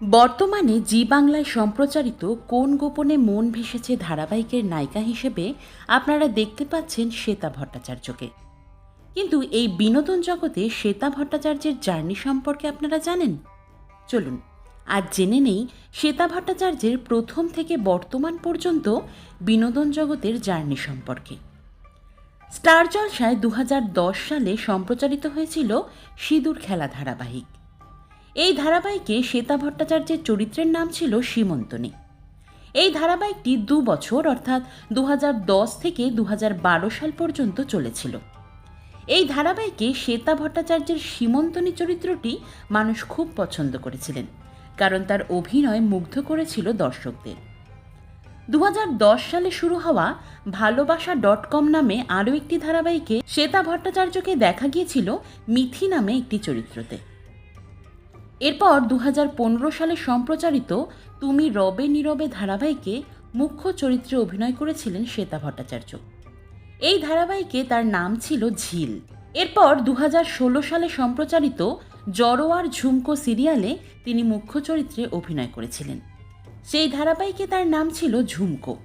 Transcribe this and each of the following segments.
বর্তমানে জি বাংলায় সম্প্রচারিত কোন গোপনে মন ভেসেছে ধারাবাহিকের নায়িকা হিসেবে আপনারা দেখতে পাচ্ছেন শ্বেতা ভট্টাচার্যকে। কিন্তু এই বিনোদন জগতে শ্বেতা ভট্টাচার্যের জার্নি সম্পর্কে আপনারা জানেন? চলুন আজ জেনে নেই শ্বেতা ভট্টাচার্যের প্রথম থেকে বর্তমান পর্যন্ত বিনোদন জগতের জার্নি সম্পর্কে। স্টার জলসায় দু হাজার দশ সালে সম্প্রচারিত হয়েছিল সিঁদুর খেলা ধারাবাহিক। এই ধারাবাহিকে শ্বেতা ভট্টাচার্যের চরিত্রের নাম ছিল সীমন্তনী। এই ধারাবাহিকটি দু বছর, অর্থাৎ দু হাজার দশ থেকে দু হাজার বারো সাল পর্যন্ত চলেছিল। এই ধারাবাহিকে শ্বেতা ভট্টাচার্যের সীমন্তনী চরিত্রটি মানুষ খুব পছন্দ করেছিলেন, কারণ তার অভিনয় মুগ্ধ করেছিল দর্শকদের। দু হাজার দশ সালে শুরু হওয়া ভালোবাসা ডট কম নামে আরও একটি ধারাবাহিকে শ্বেতা ভট্টাচার্যকে দেখা গিয়েছিল মিথি নামে একটি চরিত্রতে। এরপর দু হাজার পনেরো সালে সম্প্রচারিত তুমি রবে নীরবে ধারাবাহিকে মুখ্য চরিত্রে অভিনয় করেছিলেন শ্বেতা ভট্টাচার্য। এই ধারাবাহিকে তার নাম ছিল ঝিল। এরপর দু হাজার ষোলো সালে সম্প্রচারিত জরোয়ার ঝুমকো সিরিয়ালে তিনি মুখ্য চরিত্রে অভিনয় করেছিলেন। সেই ধারাবাহিকে তার নাম ছিল ঝুমকো।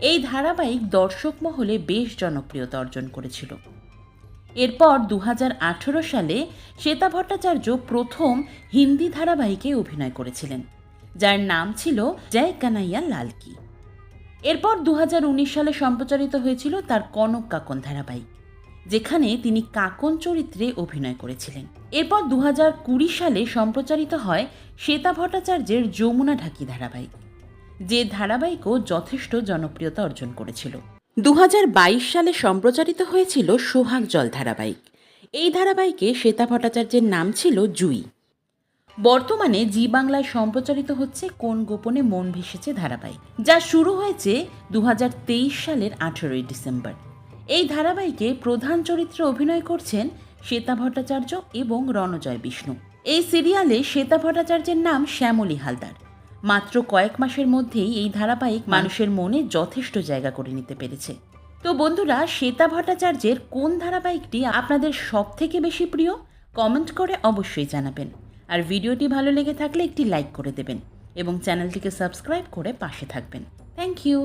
এই ধারাবাহিক দর্শক মহলে বেশ জনপ্রিয়তা অর্জন করেছিল। এরপর দু হাজার আঠেরো সালে শ্বেতা ভট্টাচার্য প্রথম হিন্দি ধারাবাহিকে অভিনয় করেছিলেন, যার নাম ছিল জয় কানাইয়া লালকি। এরপর দু হাজার উনিশ সালে সম্প্রচারিত হয়েছিল তার কনক কাকন ধারাবাহিক, যেখানে তিনি কাকন চরিত্রে অভিনয় করেছিলেন। এরপর দু কুড়ি সালে সম্প্রচারিত হয় শ্বেতা ভট্টাচার্যের যমুনা ঢাকি ধারাবাহিক, যে ধারাবাহিকও যথেষ্ট জনপ্রিয়তা অর্জন করেছিল। দু হাজার বাইশ সালে সম্প্রচারিত হয়েছিল সোহাগ জল ধারাবাহিক। এই ধারাবাহিকে শ্বেতা ভট্টাচার্যের নাম ছিল জুই। বর্তমানে জি বাংলায় সম্প্রচারিত হচ্ছে কোন গোপনে মন ভেসেছে ধারাবাহিক, যা শুরু হয়েছে দু হাজার তেইশ সালের আঠেরোই ডিসেম্বর। এই ধারাবাহিকে প্রধান চরিত্রে অভিনয় করছেন শ্বেতা ভট্টাচার্য এবং রণজয় বিষ্ণু। এই সিরিয়ালে শ্বেতা ভট্টাচার্যের নাম শ্যামলী হালদার। মাত্র কয়েক মাসের মধ্যেই এই ধারাবাহিক মানুষের মনে যথেষ্ট জায়গা করে নিতে পেরেছে। তো বন্ধুরা শ্বেতা ভট্টাচার্যের কোন ধারাবাহিকটি আপনাদের সব থেকে বেশি প্রিয়? কমেন্ট করে অবশ্যই জানাবেন। আর ভিডিওটি ভালো লেগে থাকলে একটি লাইক করে দেবেন এবং চ্যানেলটিকে সাবস্ক্রাইব করে পাশে থাকবেন। Thank you.